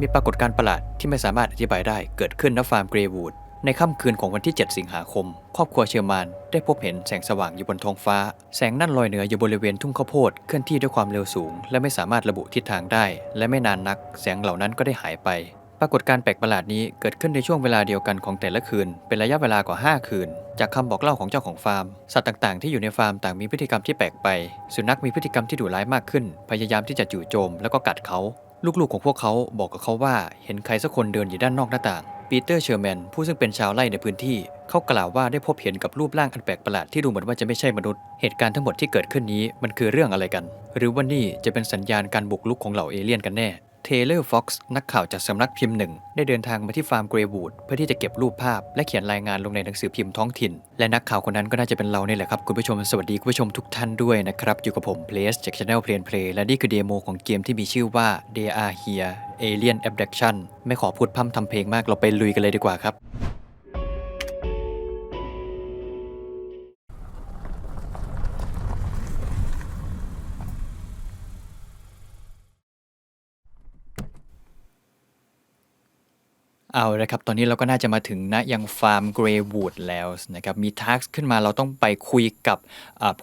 มีปรากฏการณ์ประหลาดที่ไม่สามารถอธิบายได้เกิดขึ้นณฟาร์มเกรวูดในค่ำคืนของวันที่ 7 สิงหาคม ครอบครัวเชอร์มานได้พบเห็นแสงสว่างอยู่บนท้องฟ้า แสงนั่นลอยเหนืออยู่บริเวณทุ่งข้าวโพดเคลื่อนที่ด้วยความเร็วสูง และไม่สามารถระบุทิศทางได้ และไม่นานนัก แสงเหล่านั้นก็ได้หายไป ปรากฏการณ์แปลกประหลาดนี้เกิดขึ้นในช่วงเวลาเดียวกันของแต่ละคืน เป็นระยะเวลากว่า 5 คืน จากคำบอกเล่าของเจ้าของฟาร์ม สัตว์ต่างๆ ที่อยู่ในฟาร์มต่างมีพฤติกรรมที่แปลกไป สุนัขมีพฤติกรรมที่ดุร้ายมากขึ้น พยายามที่จะจู่โจม แล้วก็กัดเขา ลูกๆของพวกเขาบอกกับเขาว่าเห็นใครสักคนเดินอยู่ด้านนอกหน้าต่าง ปีเตอร์เชอร์แมน ผู้ซึ่งเป็นชาวไร่ในพื้นที่ เขากล่าวว่าได้พบเห็นกับรูปร่างอันแปลกประหลาดที่ดูเหมือนว่าจะไม่ใช่มนุษย์ เหตุการณ์ทั้งหมดที่เกิดขึ้นนี้มันคือเรื่องอะไรกัน หรือว่านี่จะเป็นสัญญาณการบุกรุกของเหล่าเอเลี่ยนกันแน่ เทเลอร์ฟ็อกซ์นักข่าวจากสำนักพิมพ์หนึ่ง ได้เดินทางมาที่ฟาร์มเกรวูดเพื่อที่จะเก็บรูปภาพ และเขียนรายงานลงในหนังสือพิมพ์ท้องถิ่น และนักข่าวคนนั้นก็น่าจะเป็นเราเนี่ยแหละครับ คุณผู้ชมสวัสดีคุณผู้ชมทุกท่านด้วยนะครับ อยู่กับผมเพลสจากช anel เพลนเพลและนี่คือเดโมของเกมที่มีชื่อว่า They Are Here Alien Abduction ไม่ขอพูดพร่ำทำเพลงมากเราไปลุยกันเลยดีกว่าครับ เอาละครับ ตอนนี้เราก็น่าจะมาถึงนะยังฟาร์มเกรย์วูดแล้วนะครับ มีทักขึ้นมาเราต้องไปคุยกับ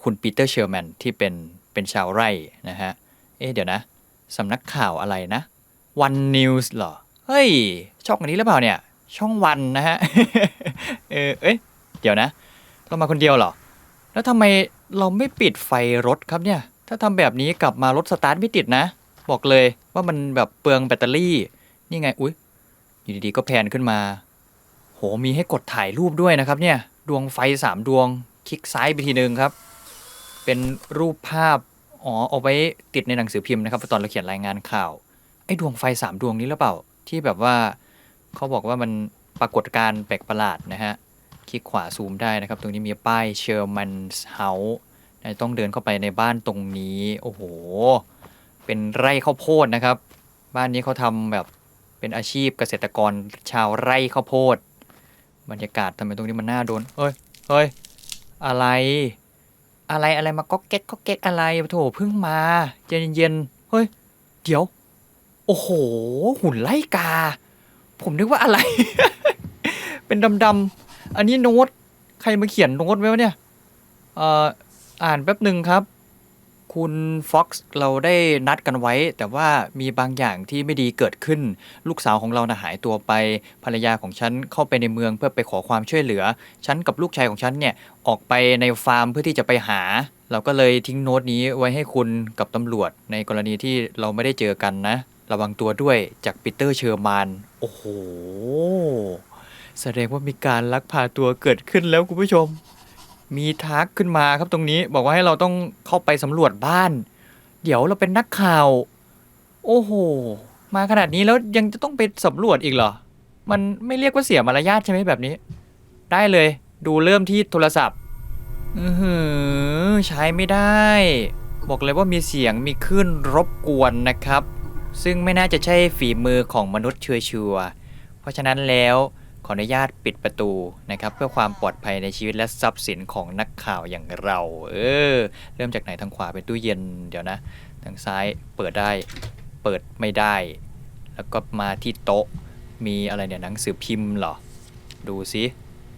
คุณปีเตอร์เชอร์แมนที่เป็นเป็นชาวไร่นะฮะ เอ๊ะเดี๋ยวนะสำนักข่าวอะไรนะ One News เหรอ เฮ้ย ช่องอันนี้หรือเปล่าเนี่ย ช่องวันนะฮะ เออเอ้ยเดี๋ยวนะ เรามาคนเดียวเหรอ แล้วทำไมเราไม่ปิดไฟรถครับเนี่ย ถ้าทำแบบนี้กลับมารถสตาร์ทไม่ติดนะ บอกเลยว่ามันแบบเปลืองแบตเตอรี่ นี่ไง อุ๊ย อยู่ดีๆก็แพนขึ้นมา โหมีให้กดถ่ายรูปด้วยนะครับเนี่ยดวงไฟสามดวง คลิกซ้ายไปทีนึงครับ เป็นรูปภาพอ๋อเอาไว้ติดในหนังสือพิมพ์นะครับตอนเราเขียนรายงานข่าวไอ้ดวงไฟสามดวงนี้หรือเปล่า ที่แบบว่าเขาบอกว่ามันปรากฏการแปลกประหลาดนะฮะคลิกขวาซูมได้นะครับ ตรงนี้มีป้ายเชอร์มันเฮาส์ต้องเดินเข้าไปในบ้านตรงนี้ โอ้โห เป็นไร่ข้าวโพดนะครับ บ้านนี้เขาทำแบบ เป็นอาชีพเกษตรกรชาวไร่ข้าวโพด บรรยากาศทำไมตรงนี้มันน่าโดนเฮ้ยเฮ้ยอะไร อะไรอะไรมาก็เก๊กก็เก๊กอะไรโถเพิ่งมา เย็นเย็นเฮ้ย เดี๋ยว โอ้โห หุ่นไล่กา ผมนึกว่าอะไร เป็นดำๆอันนี้โน้ต ใครมาเขียนโน้ตไว้วะเนี่ย เอ่อ อ่านแป๊บหนึ่งครับ คุณฟ็อกซ์เราได้นัดกันไว้ แต่ว่ามีบางอย่างที่ไม่ดีเกิดขึ้น ลูกสาวของเรานะหายตัวไป ภรรยาของฉันเข้าไปในเมืองเพื่อไปขอความช่วยเหลือ ฉันกับลูกชายของฉันเนี่ยออกไปในฟาร์มเพื่อที่จะไปหา เราก็เลยทิ้งโน้ตนี้ไว้ให้คุณกับตำรวจ ในกรณีที่เราไม่ได้เจอกันนะ ระวังตัวด้วยจากปีเตอร์เชอร์มานโอ้โหแสดงว่ามีการลักพาตัวเกิดขึ้นแล้วคุณผู้ชม มีทักขึ้นมาครับตรงนี้บอกว่าให้เราต้องเข้าไปสำรวจบ้าน เดี๋ยวเราเป็นนักข่าว โอ้โห มาขนาดนี้แล้วยังจะต้องไปสำรวจอีกเหรอ มันไม่เรียกว่าเสียมารยาทใช่ไหมแบบนี้ ได้เลย ดูเริ่มที่โทรศัพท์อือหือใช้ไม่ได้ บอกเลยว่ามีเสียงมีคลื่นรบกวนนะครับ ซึ่งไม่น่าจะใช่ฝีมือของมนุษย์เชัวร์ๆเพราะฉะนั้นแล้ว ขออนุญาตปิดประตูนะครับเพื่อความปลอดภัยในชีวิตและทรัพย์สินของนักข่าวอย่างเรา เออ เริ่มจากไหนทางขวาเป็นตู้เย็นเดี๋ยวนะ ทางซ้ายเปิดได้ เปิดไม่ได้ แล้วก็มาที่โต๊ะ มีอะไรเนี่ยหนังสือพิมพ์เหรอ ดูสิ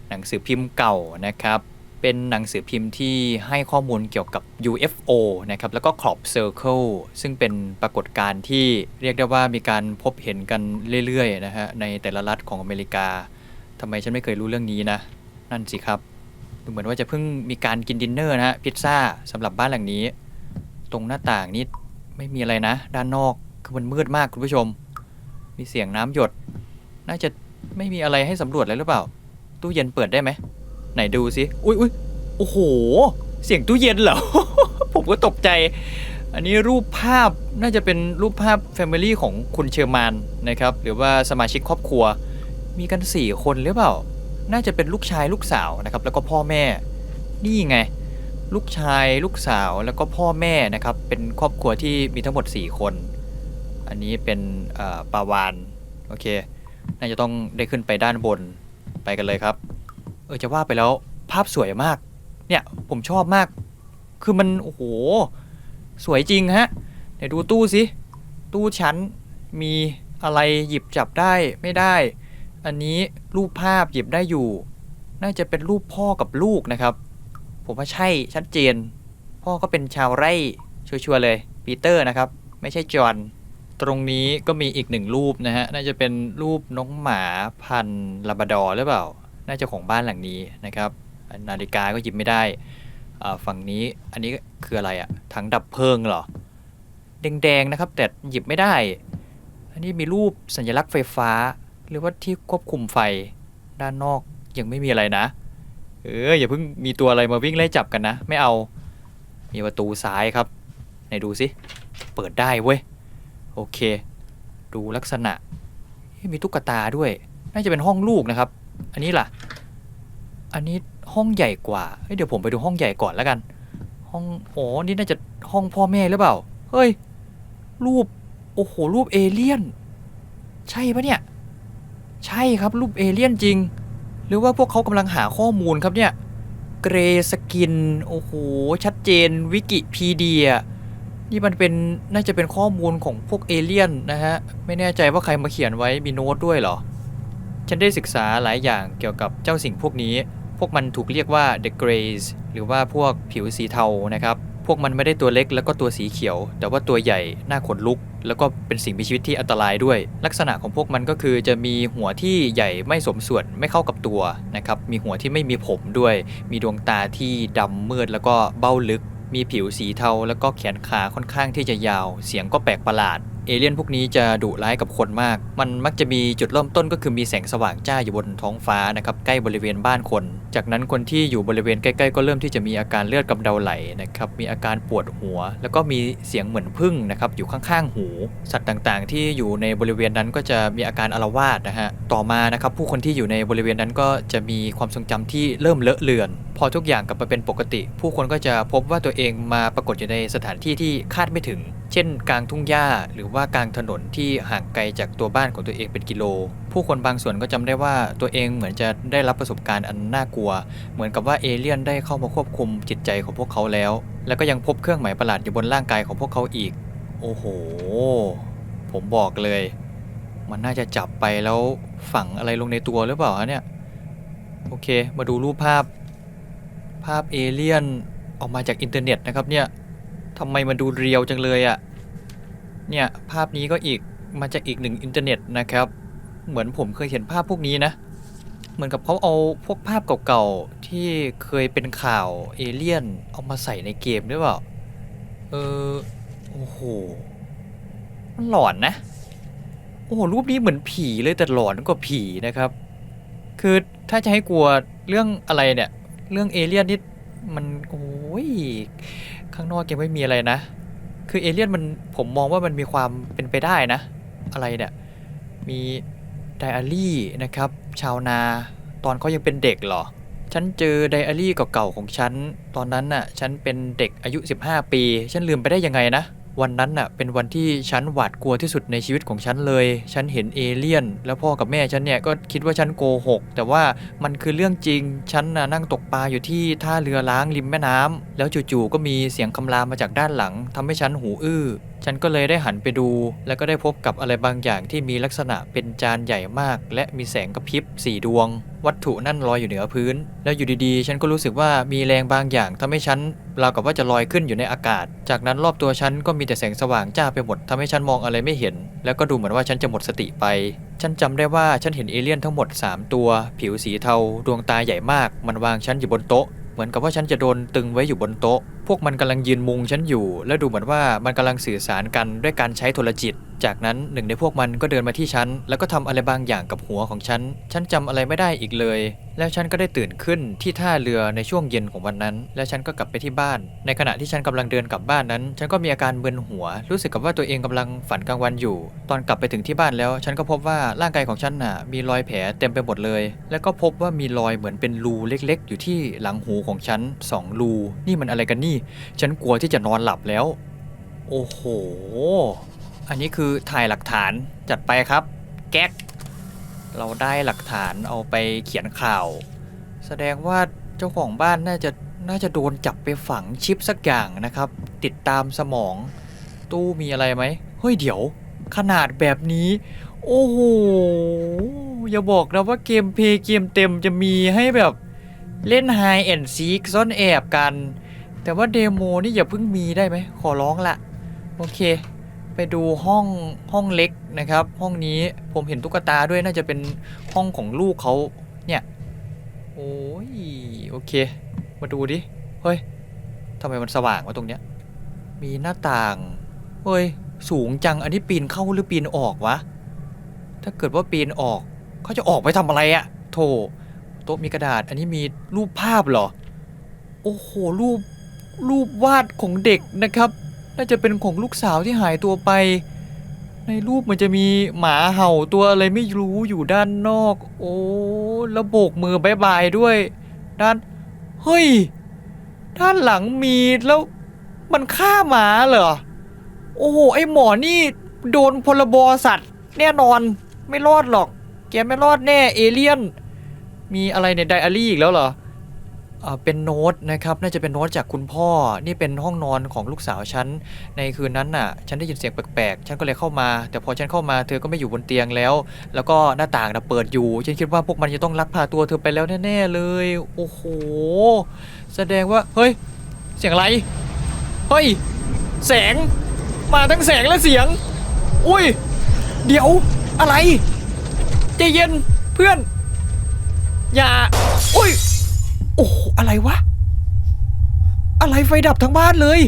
หนังสือพิมพ์เก่านะครับ เป็นหนังสือพิมพ์ที่ให้ข้อมูลเกี่ยวกับ UFO นะครับ แล้วก็ Crop Circle ซึ่งเป็นปรากฏการณ์ที่เรียกได้ว่ามีการพบเห็นกันเรื่อยๆนะฮะในแต่ละรัฐของอเมริกา ทำไมฉันไม่เคยรู้เรื่องนี้นะ นั่นสิครับ ดูเหมือนว่าจะเพิ่งมีการกินดินเนอร์นะฮะ พิซซ่าสำหรับบ้านหลังนี้ ตรงหน้าต่างนี่ไม่มีอะไรนะ ด้านนอกคือมันมืดมากคุณผู้ชม มีเสียงน้ำหยด น่าจะไม่มีอะไรให้สำรวจเลยหรือเปล่า ตู้เย็นเปิดได้ไหม ไหนดูสิ อุ้ยอุ้ยโอ้โห เสียงตู้เย็นเหรอ ผมก็ตกใจ อันนี้รูปภาพน่าจะเป็นรูปภาพแฟมิลี่ของคุณเชอร์มานนะครับ หรือว่าสมาชิกครอบครัว มีกัน 4 คนหรือเปล่า น่าจะเป็นลูกชายลูกสาวนะครับ แล้วก็พ่อแม่ นี่ไง ลูกชายลูกสาวแล้วก็พ่อแม่นะครับ เป็นครอบครัวที่มีทั้งหมด 4 คน อันนี้เป็นปาวาน โอเค น่าจะต้องได้ขึ้นไปด้านบน ไปกันเลยครับ เออจะว่าไปแล้วภาพสวยมาก เนี่ยผมชอบมาก คือมันโอ้โห สวยจริงฮะ เดี๋ยวดูตู้สิ ตู้ชั้นมีอะไรหยิบจับได้ไม่ได้ อันนี้รูปภาพหยิบได้อยู่ น่าจะเป็นรูปพ่อกับลูกนะครับ ผมว่าใช่ชัดเจน พ่อก็เป็นชาวไร่ชัวร์ๆเลยปีเตอร์นะครับ ไม่ใช่จอห์นตรงนี้ก็มีอีกหนึ่งรูปนะฮะ น่าจะเป็นรูปน้องหมาพันลาบดอร์หรือเปล่า น่าจะของบ้านหลังนี้นะครับ นาฬิกาก็หยิบไม่ได้ ฝั่งนี้ อันนี้คืออะไรอะถังดับเพลิงเหรอ แดงๆนะครับ แต่หยิบไม่ได้ อันนี้มีรูปสัญลักษณ์ไฟฟ้า หรือว่าที่ควบคุมไฟด้านนอกยังไม่มีอะไรนะ เอออย่าเพิ่งมีตัวอะไรมาวิ่งไล่จับกันนะ ไม่เอา มีประตูซ้ายครับไหนดูสิเปิดได้เว้ยโอเค ดูลักษณะมีตุ๊กตาด้วย น่าจะเป็นห้องลูกนะครับ อันนี้ล่ะ อันนี้ห้องใหญ่กว่าเเดี๋ยวผมไปดูห้องใหญ่ก่อนแล้วกัน ห้องโอ้นี่น่าจะห้องพ่อแม่หรือเปล่า เฮ้ย รูป โอ้โห รูปเอเลี่ยน ใช่ปะเนี่ย ใช่ครับรูปเอเลี่ยนจริง หรือว่าพวกเขากำลังหาข้อมูลครับเนี่ย เกรสกิน โอ้โห ชัดเจนวิกิพีเดีย นี่มันเป็นน่าจะเป็นข้อมูลของพวกเอเลี่ยนนะฮะ ไม่แน่ใจว่าใครมาเขียนไว้มีโน้ตด้วยเหรอ ฉันได้ศึกษาหลายอย่างเกี่ยวกับเจ้าสิ่งพวกนี้ พวกมันถูกเรียกว่า the greys หรือว่าพวกผิวสีเทานะครับ พวกมันไม่ได้ตัวเล็กแล้วก็ตัวสีเขียว แต่ว่าตัวใหญ่หน้าขนลุก แล้วก็เป็นสิ่งมีชีวิตที่อันตรายด้วย ลักษณะของพวกมันก็คือจะมีหัวที่ใหญ่ไม่สมส่วนไม่เข้ากับตัวนะครับมีหัวที่ไม่มีผมด้วย มีดวงตาที่ดำมืดแล้วก็เบ้าลึก มีผิวสีเทา แล้วก็แขนขาค่อนข้างที่จะยาว เสียงก็แปลกประหลาด เอเลี่ยนพวกนี้จะดุร้ายกับคนมาก มันมักจะมีจุดเริ่มต้นก็คือมีแสงสว่างจ้าอยู่บนท้องฟ้านะครับใกล้บริเวณบ้านคน จากนั้นคนที่อยู่บริเวณใกล้ๆ ก็เริ่มที่จะมีอาการเลือดกำเดาไหลนะครับมีอาการปวดหัว แล้วก็มีเสียงเหมือนพึ่งนะครับอยู่ข้างๆหู สัตว์ต่างๆ ที่อยู่ในบริเวณนั้นก็จะมีอาการอาลวาดนะฮะต่อมานะครับผู้คนที่อยู่ในบริเวณนั้นก็จะมีความทรงจำที่เริ่มเลอะเลือน พอทุกอย่างกลับมาเป็นปกติ ผู้คนก็จะพบว่าตัวเองมาปรากฏอยู่ในสถานที่ที่คาดไม่ถึง เช่น กลางทุ่งหญ้าหรือว่ากลางถนนที่ห่างไกลจากตัวบ้านของตัวเองเป็นกิโล ผู้คนบางส่วนก็จำได้ว่าตัวเองเหมือนจะได้รับประสบการณ์อันน่ากลัว เหมือนกับว่าเอเลี่ยนได้เข้ามาควบคุมจิตใจของพวกเขาแล้ว แล้วก็ยังพบเครื่องหมายประหลาดอยู่บนร่างกายของพวกเขาอีก โอ้โห ผมบอกเลย มันน่าจะจับไปแล้วฝังอะไรลงในตัวหรือเปล่าเนี่ยโอเค มาดูรูปภาพ ภาพเอเลี่ยนออกมาจากอินเทอร์เน็ตนะครับเนี่ย ทำไมมันดูเรียวจังเลยอะ่ะ เนี่ยภาพนี้ก็อีกมาจากอีกหนึ่งอินเทอร์เน็ตนะครับ เหมือนผมเคยเห็นภาพพวกนี้นะ เหมือนกับเขาเอาพวกภาพเก่าๆที่เคยเป็นข่าวเอเลี่ยนเอามาใส่ในเกมหรือเปล่า เออ โอ้โห มันหลอนนะ โอ้โหรูปนี้เหมือนผีเลยแต่หลอนกว่าผีนะครับ คือถ้าจะให้กลัวเรื่องอะไรเนี่ย เรื่องเอเลี่ยนนี่มันโอ้ย ข้างนอกยังไม่มีอะไรนะ คือเอเลี่ยนมันผมมองว่ามันมีความเป็นไปได้นะ อะไรเนี่ย มีไดอารี่นะครับ ชาวนา ตอนเขายังเป็นเด็กเหรอ ฉันเจอไดอารี่เก่าๆของฉัน ตอนนั้นน่ะ ฉันเป็นเด็กอายุ 15 ปี ฉันลืมไปได้ยังไงนะ วันนั้นน่ะเป็นวันที่ฉันหวาดกลัวที่สุดในชีวิตของฉันเลย ฉันเห็นเอเลี่ยน แล้วพ่อกับแม่ฉันเนี่ยก็คิดว่าฉันโกหก แต่ว่ามันคือเรื่องจริง ฉันน่ะนั่งตกปลาอยู่ที่ท่าเรือล้างริมแม่น้ำแล้วจู่ๆก็มีเสียงคำรามมาจากด้านหลังทำให้ฉันหูอื้อ ฉันก็เลยได้หันไปดู แล้วก็ได้พบกับอะไรบางอย่างที่มีลักษณะเป็นจานใหญ่มาก และมีแสงกระพริบสี่ดวง วัตถุนั่นลอยอยู่เหนือพื้น แล้วอยู่ดีๆ ฉันก็รู้สึกว่ามีแรงบางอย่างทำให้ฉัน ราวกับว่าจะลอยขึ้นอยู่ในอากาศ จากนั้นรอบตัวฉันก็มีแต่แสงสว่างจ้าไปหมดทำให้ฉันมองอะไรไม่เห็น แล้วก็ดูเหมือนว่าฉันจะหมดสติไป ฉันจำได้ว่าฉันเห็นเอเลี่ยนทั้งหมด 3 ตัว ผิวสีเทา ดวงตาใหญ่มาก มันวางฉันอยู่บนโต๊ะ เหมือนกับว่าฉันจะโดนตึงไว้อยู่บนโต๊ะ พวกมันกำลังยืนมุงฉันอยู่ และดูเหมือนว่ามันกำลังสื่อสารกันด้วยการใช้โทรจิต จากนั้นหนึ่งในพวกมันก็เดินมาที่ฉัน แล้วก็ทำอะไรบางอย่างกับหัวของฉัน ฉันจำอะไรไม่ได้อีกเลย แล้วฉันก็ได้ตื่นขึ้นที่ท่าเรือในช่วงเย็นของวันนั้น และฉันก็กลับไปที่บ้าน ในขณะที่ฉันกำลังเดินกลับบ้านนั้น ฉันก็มีอาการมึนหัว รู้สึกกับว่าตัวเองกำลังฝันกลางวันอยู่ ตอนกลับไปถึงที่บ้านแล้ว ฉันก็พบว่าร่างกายของฉันน่ะมีรอยแผลเต็มไปหมดเลย แล้วก็พบว่ามีรอยเหมือนเป็นรูเล็ก ๆ อยู่ที่หลังหูของฉันสองรูนี่มันอะไรกันนี่ฉันกลัวที่จะนอนหลับแล้ว โอ้โห อันนี้คือถ่ายหลักฐานจัดไปครับ แก๊ก เราได้หลักฐานเอาไปเขียนข่าว แสดงว่าเจ้าของบ้านน่าจะน่าจะโดนจับไปฝังชิปสักอย่างนะครับ ติดตามสมอง ตู้มีอะไรไหมเฮ้ยเดี๋ยว ขนาดแบบนี้ โอ้โห อย่าบอกนะว่าเกมเพลย์เกมเต็มจะมีให้แบบเล่นไฮแอนซีกซ่อนแอบกัน แต่ว่าเดโมนี่อย่าเพิ่งมีได้ไหมขอร้องละโอเค ไปดูห้องห้องเล็กนะครับ ห้องนี้ผมเห็นตุ๊กตาด้วยน่าจะเป็นห้องของลูกเขาเนี่ยโอ้ยโอเค มาดูดิเฮ้ยทำไมมันสว่างวะตรงเนี้ยมีหน้าต่างเฮ้ยสูงจังอันนี้ปีนเข้าหรือปีนออกวะถ้าเกิดว่าปีนออกเขาจะออกไปทำอะไรอะโถโต๊ะมีกระดาษ อันนี้มีรูปภาพเหรอ โอ้โหรูป รูปวาดของเด็กนะครับ น่าจะเป็นของลูกสาวที่หายตัวไป ในรูปมันจะมีหมาเห่าตัวอะไรไม่รู้อยู่ด้านนอก โอ้แล้วโบกมือบายบายด้วย ด้านเฮ้ย ด้านหลังมีแล้วมันฆ่าหมาเหรอ โอ้โหไอหมอนี่โดนพลบสัตว์แน่นอนไม่รอดหรอก แกไม่รอดแน่เอเลี่ยน มีอะไรในไดอารี่อีกแล้วเหรอ อ่าเป็นโน้ตนะครับน่าจะเป็นโน้ตจากคุณพ่อ นี่เป็นห้องนอนของลูกสาวฉันในคืนนั้นน่ะ ฉันได้ยินเสียงแปลกๆ ฉันก็เลยเข้ามา แต่พอฉันเข้ามาเธอก็ไม่อยู่บนเตียงแล้ว แล้วก็หน้าต่างน่ะเปิดอยู่ ฉันคิดว่าพวกมันจะต้องลักพาตัวเธอไปแล้วแน่ๆเลย โอ้โห แสดงว่าเฮ้ย เสียงอะไรเฮ้ยแสง มาทั้งแสงและเสียง อุ้ย เดี๋ยวอะไรใจเย็นเพื่อน อย่าอุ้ย อะไรวะ อะไรไฟดับทั้งบ้านเลย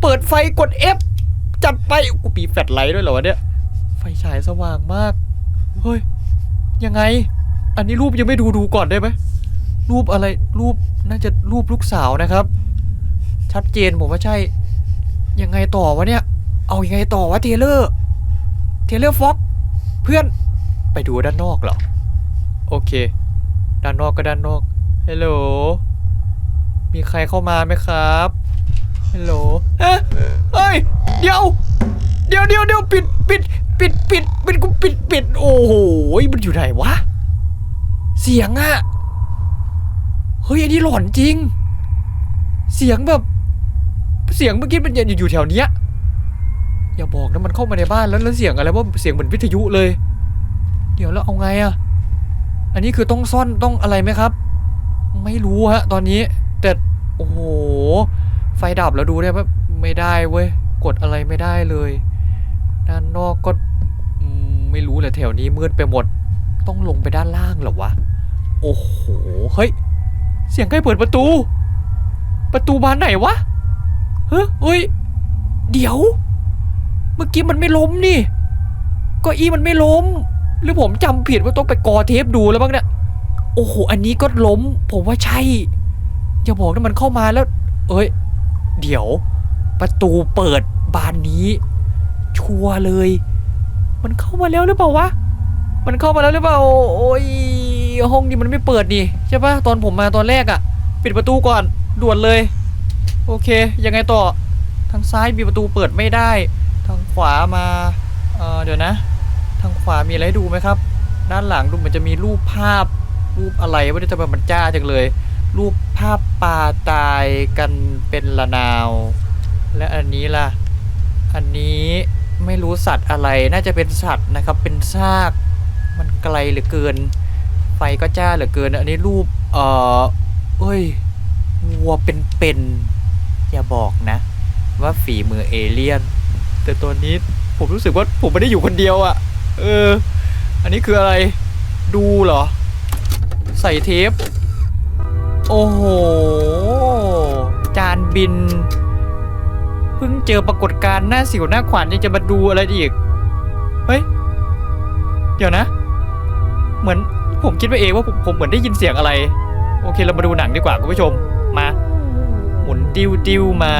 เปิดไฟกด F จัดไปกูปีแฟลชไลท์ด้วยเหรอวะเนี่ย ไฟฉายสว่างมาก เฮ้ย ยังไง อันนี้รูปยังไม่ดูดูก่อนได้ไหม รูปอะไร รูปน่าจะรูปลูกสาวนะครับ ชัดเจนผมว่าใช่ ยังไงต่อวะเนี่ย เอายังไงต่อวะเทเลอร์ เทเลอร์ฟ็อกเพื่อนไปดูด้านนอกเหรอ โอเค ด้านนอกก็ด้านนอก ฮัลโหล มีใครเข้ามาไหมครับ ฮัลโหลเอ๊ะเฮ้ย เดี๋ยว เดี๋ยวเดี๋ยวเดี๋ยวปิดปิดปิดปิดปิดกูปิดปิด โอ้โห มันอยู่ไหนวะ เสียงอะเฮ้ย อันนี้หลอนจริง เสียงแบบ เสียงเมื่อกี้มันอยู่อยู่แถวเนี้ย อย่าบอกนะมันเข้ามาในบ้านแล้วแล้วเสียงอะไรว่าเสียงเหมือนวิทยุเลย เดี๋ยวแล้วเอาไงอะอันนี้คือต้องซ่อนต้องอะไรไหมครับ ไม่รู้ฮะตอนนี้ แต่โอ้โห ไฟดับแล้วดูได้ไหมไม่ได้เว้ย กดอะไรไม่ได้เลย ด้านนอกก็ไม่รู้แหละแถวนี้มืดไปหมด ต้องลงไปด้านล่างเหรอวะ โอ้โห เฮ้ย เสียงใครเปิดประตู ประตูบานไหนวะ เฮ้ยเฮ้ย เดี๋ยว เมื่อกี้มันไม่ล้มนี่ ก็อีมันไม่ล้ม หรือผมจำผิดว่าต้องไปกอเทปดูแล้วบ้างเนี่ย โอ้โห อันนี้ก็ล้ม ผมว่าใช่ อย่าบอกนะมันเข้ามาแล้ว เอ้ย เดี๋ยว ประตูเปิดบานนี้ ชัวร์เลย มันเข้ามาแล้วหรือเปล่าวะ มันเข้ามาแล้วหรือเปล่า โอ้ย ห้องนี้มันไม่เปิดนี่ใช่ปะตอนผมมาตอนแรกอะปิดประตูก่อน ด่วนเลย โอเค ยังไงต่อ ทางซ้ายมีประตูเปิดไม่ได้ ทางขวามา เออเดี๋ยวนะ ทางขวามีอะไรดูไหมครับ ด้านหลังดูเหมือนจะมีรูปภาพ รูปอะไรวะเนี่ยทำไมมันจ้าจังเลย รูปภาพปลาตายกันเป็นละนาว และอันนี้ล่ะ อันนี้ไม่รู้สัตว์อะไรน่าจะเป็นสัตว์นะครับ เป็นซากมันไกลเหลือเกิน ไฟก็จ้าเหลือเกิน อันนี้รูปเอ่อเอ้ยวัวเป็นๆอย่าบอกนะ ว่าฝีมือเอเลี่ยน แต่ตอนนี้ผมรู้สึกว่าผมไม่ได้อยู่คนเดียวอะ่ะ เออ อันนี้คืออะไร ดูเหรอ ใส่เทป โอ้โห จานบิน เพิ่งเจอปรากฏการณ์หน้าสิวหน้าขวานยังจะมาดูอะไรอีก เฮ้ย เดี๋ยวนะ เหมือนผมคิดไปเองว่าผมผมเหมือนได้ยินเสียงอะไร โอเคเรามาดูหนังดีกว่าคุณผู้ชม มา หมุนติ้วติ้วมา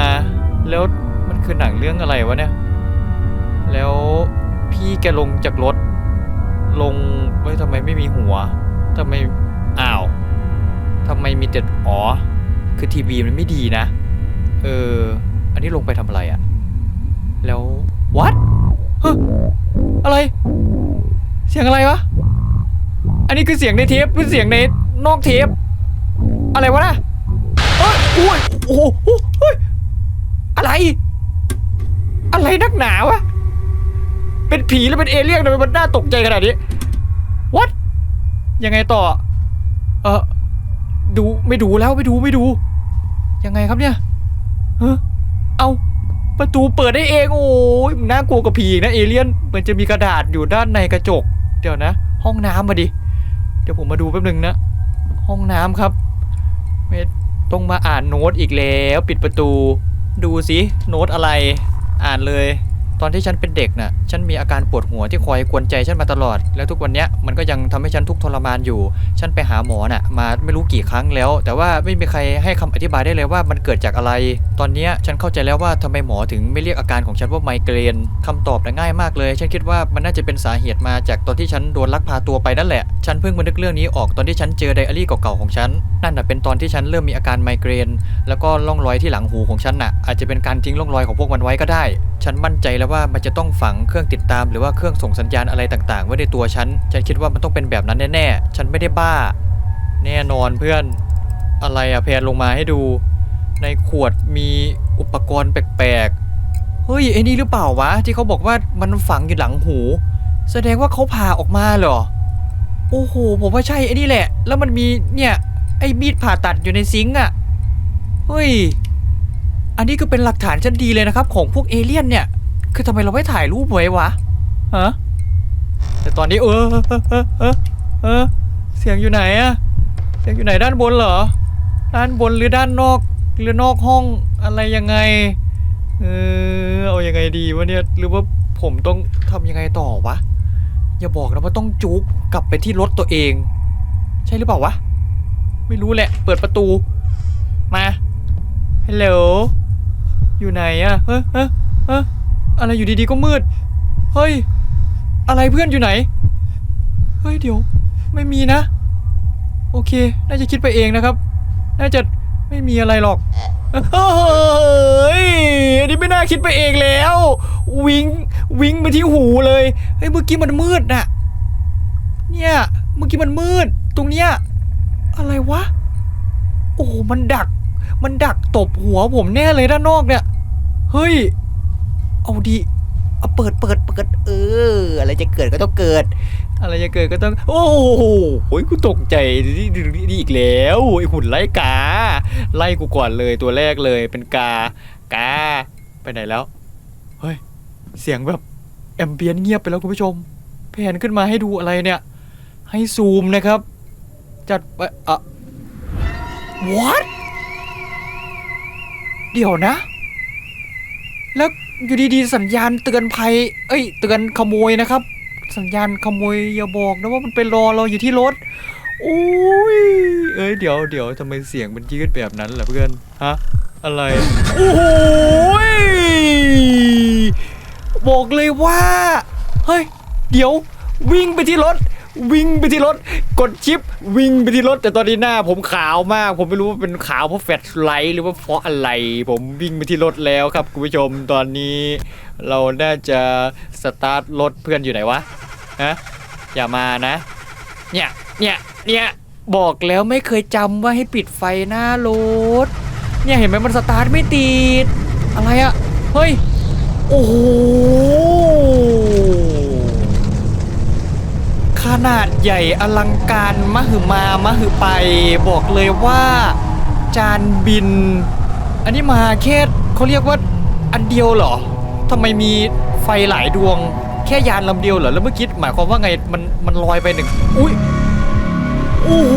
แล้วมันคือหนังเรื่องอะไรวะเนี่ย แล้วพี่แกลงจากรถ ลงเฮ้ยทำไมไม่มีหัวทำไม อ้าวทำไมมีแต่อ๋อ คือทีวีมันไม่ดีนะ เออ อันนี้ลงไปทำอะไรอะแล้ว what เฮ้ยอะไร เสียงอะไรวะ อันนี้คือเสียงในเทปหรือเสียงในนอกเทป อะไรวะนะเอ้ยโอ้ยโอ้โหอ้ยอะไร อะไรนักหนาวะ เป็นผีแล้วเป็นเอเลี่ยนทำไมมันน่าตกใจขนาดนี้ what ยังไงต่อ ดูไม่ดูแล้วไม่ดูไม่ดู ยังไงครับเนี่ยเฮ้เอาประตูเปิดได้เองโอ้ยน่ากลัวกว่าผีนะเอเลี่ยนมันจะมีกระดาษอยู่ด้านในกระจก เดี๋ยวนะ ห้องน้ำมาดิ เดี๋ยวผมมาดูแป๊บหนึงนะ ห้องน้ำครับไม่ต้องมาอ่านโน้ตอีกแล้ว ปิดประตู ดูสิโน้ตอะไร อ่านเลย ตอนที่ฉันเป็นเด็กน่ะ ฉันมีอาการปวดหัวที่คอยกวนใจฉันมาตลอด แล้วทุกวันนี้มันก็ยังทำให้ฉันทุกข์ทรมานอยู่ ฉันไปหาหมอน่ะ มาไม่รู้กี่ครั้งแล้ว แต่ว่าไม่มีใครให้คำอธิบายได้เลยว่ามันเกิดจากอะไร ตอนนี้ฉันเข้าใจแล้วว่าทำไมหมอถึงไม่เรียกอาการของฉันว่าไมเกรนคำตอบน่ะง่ายมากเลย ฉันคิดว่ามันน่าจะเป็นสาเหตุมาจากตอนที่ฉันโดนลักพาตัวไปนั่นแหละ ฉันเพิ่งมานึกเรื่องนี้ออกตอนที่ฉันเจอไดอารี่เก่าๆของฉัน นั่นน่ะเป็นตอนที่ฉันเริ่มมีอาการไมเกรน แล้วก็ร่องรอยที่หลังหูของฉันน่ะอาจจะเป็นการทิ้งร่องรอยของพวกมันไว้ก็ได้ ฉันมั่นใจแล้วว่ามันจะต้องฝังเครื่องติดตามหรือว่าเครื่องส่งสัญญาณอะไรต่างๆ ไว้ในตัวฉัน ฉันคิดว่ามันต้องเป็นแบบนั้นแน่ๆ ฉันไม่ได้บ้า แน่นอนเพื่อน อะไรอะแพนลงมาให้ดู ในขวดมีอุปกรณ์แปลกๆ เฮ้ยไอ้นี่หรือเปล่าวะ ที่เขาบอกว่ามันฝังอยู่หลังหู แสดงว่าเขาผ่าออกมาเหรอ โอ้โห ผมว่าใช่ไอ้นี่แหละ แล้วมันมีเนี่ยไอ้มีดผ่าตัดอยู่ในซิงค์อะเฮ้ย อันนี้ก็เป็นหลักฐานชั้นดีเลยนะครับ ของพวกเอเลี่ยนเนี่ย คือทำไมเราไม่ถ่ายรูปไว้วะฮะแต่ตอนนี้เออเออเออเออเออเสียงอยู่ไหนอะเสียงอยู่ไหนด้านบนเหรอ ด้านบนหรือด้านนอกหรือนอกห้องอะไรยังไง เออเอายังไงดีวะเนี่ยหรือว่าผมต้องทำยังไงต่อวะอย่าบอกนะว่าต้องจุกกลับไปที่รถตัวเอง ใช่หรือเปล่าวะไม่รู้แหละ เปิดประตูมาฮัลโหลอยู่ไหนอะเฮ้ยเฮ้ยเฮ้ย อะไรอยู่ดีๆก็มืด เฮ้ย อะไรเพื่อนอยู่ไหน เฮ้ยเดี๋ยว ไม่มีนะ โอเค น่าจะคิดไปเองนะครับ น่าจะไม่มีอะไรหรอก เฮ้ย อันนี้ไม่น่าคิดไปเองแล้ว วิงวิงไปที่หูเลย เฮ้ยเมื่อกี้มันมืดน่ะ เนี่ย เมื่อกี้มันมืด ตรงเนี้ย อะไรวะ โอ้ มันดัก มันดักตบหัวผมแน่เลยด้านนอกเนี่ย เฮ้ย เอาดีเอาเปิดเปิดเปิดเออ อะไรจะเกิดก็ต้องเกิด อะไรจะเกิดก็ต้อง โอ้โหโอ้ยกูตกใจนี่นี่อีกแล้วไอ้หุ่นไล่กา ไล่กูก่อนเลยตัวแรกเลยเป็นกากา ไปไหนแล้ว เฮ้ย เสียงแบบแอมเบียนเงียบไปแล้วคุณผู้ชม แผนขึ้นมาให้ดูอะไรเนี่ย ให้ซูมนะครับ จัดไปอะ what เดี๋ยวนะ แล้ว อยู่ดีๆสัญญาณเตือนภัย เอ้ย เตือนขโมยนะครับ สัญญาณขโมยอย่าบอกนะว่ามันเป็นรอเราอยู่ที่รถโอ้ยเอ้ยเดี๋ยวเดี๋ยวทำไมเสียงมันยืดแบบนั้นล่ะเพื่อนฮะอะไรโอ้โหยบอกเลยว่า เฮ้ย เดี๋ยววิ่งไปที่รถ วิ่งไปที่รถ กดชิป วิ่งไปที่รถ แต่ตอนนี้หน้าผมขาวมาก ผมไม่รู้ว่าเป็นขาวเพราะแฟลชไลท์หรือว่าเพราะอะไร ผมวิ่งไปที่รถแล้วครับคุณผู้ชมตอนนี้ เราน่าจะสตาร์ทรถเพื่อนอยู่ไหนวะฮะอย่ามานะ เนี่ยเนี่ยเนี่ยบอกแล้วไม่เคยจำว่าให้ปิดไฟหน้ารถ เนี่ยเห็นไหมมันสตาร์ทไม่ติด อะไรอะเฮ้ย โอ้โห นาดใหญ่อลังการมหึมามหึไป บอกเลยว่าจานบิน อันนี้มาแค่เขาเรียกว่าอันเดียวเหรอทำไมมีไฟหลายดวง แค่ยานลำเดียวเหรอ แล้วเมื่อกี้หมายความว่าไงมันมันลอยไปหนึ่งอุ้ยโอ้โห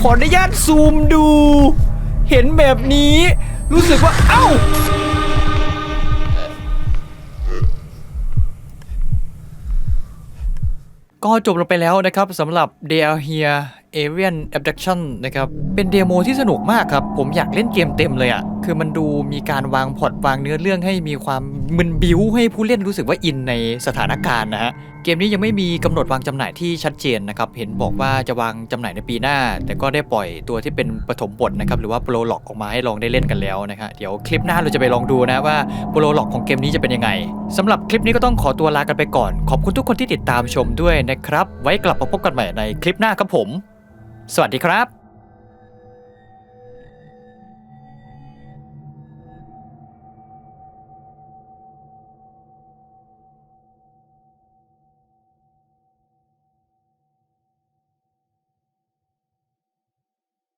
ขออนุญาตซูมดู เห็นแบบนี้รู้สึกว่า เอ้า ก็จบลงไปแล้วนะครับสำหรับ d a r Here Alien Abduction นะครับ เป็นเดโมที่สนุกมากครับ ผมอยากเล่นเกมเต็มเลยอะ่ะ คือมันดูมีการวางพล็อตวางเนื้อเรื่องให้มีความมึนบิ้วให้ผู้เล่นรู้สึกว่าอินในสถานการณ์นะฮะ เกมนี้ยังไม่มีกำหนดวางจำหน่ายที่ชัดเจนนะครับ เห็นบอกว่าจะวางจำหน่ายในปีหน้า แต่ก็ได้ปล่อยตัวที่เป็นปฐมบทนะครับ หรือว่าโปรล็อกออกมาให้ลองได้เล่นกันแล้วนะฮะ เดี๋ยวคลิปหน้าเราจะไปลองดูนะว่าโปรล็อกของเกมนี้จะเป็นยังไงสำหรับคลิปนี้ก็ต้องขอตัวลากันไปก่อน ขอบคุณทุกคนที่ติดตามชมด้วยนะครับ ไว้กลับมาพบกันใหม่ในคลิปหน้าครับผม สวัสดีครับ